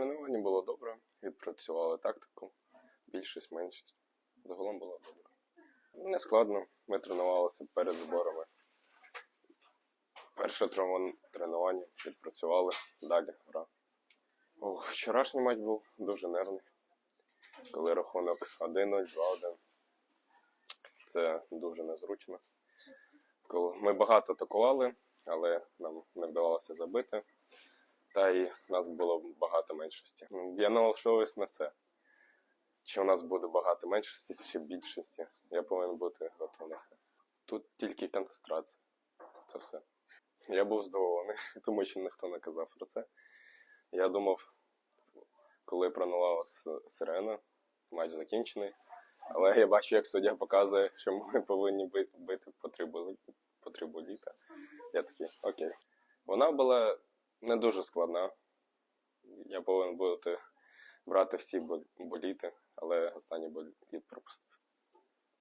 тренуванні було добре, відпрацювали тактику, більшість, меншість. Загалом було добре. Не складно, ми тренувалися перед зборами. Перше тренування відпрацювали, далі гра. О, вчорашній матч був дуже нервний. Коли рахунок 1-0, 2-1. Це дуже незручно. Ми багато атакували, але нам не вдавалося забити. Та й нас було багато меншості. Я налаштовуюсь на все. Чи у нас буде багато меншості, чи більшості. Я повинен бути готовий на все. Тут тільки концентрація. Це все. Я був здивований, тому що ніхто не казав про це. Я думав, коли пролунала сирена, матч закінчений. Але я бачу, як суддя показує, що ми повинні бити по трибу- по трибуліта. Я такий, окей. Вона була не дуже складна. Я повинен бути брати всі бол- боліти, але останній боліт пропустив.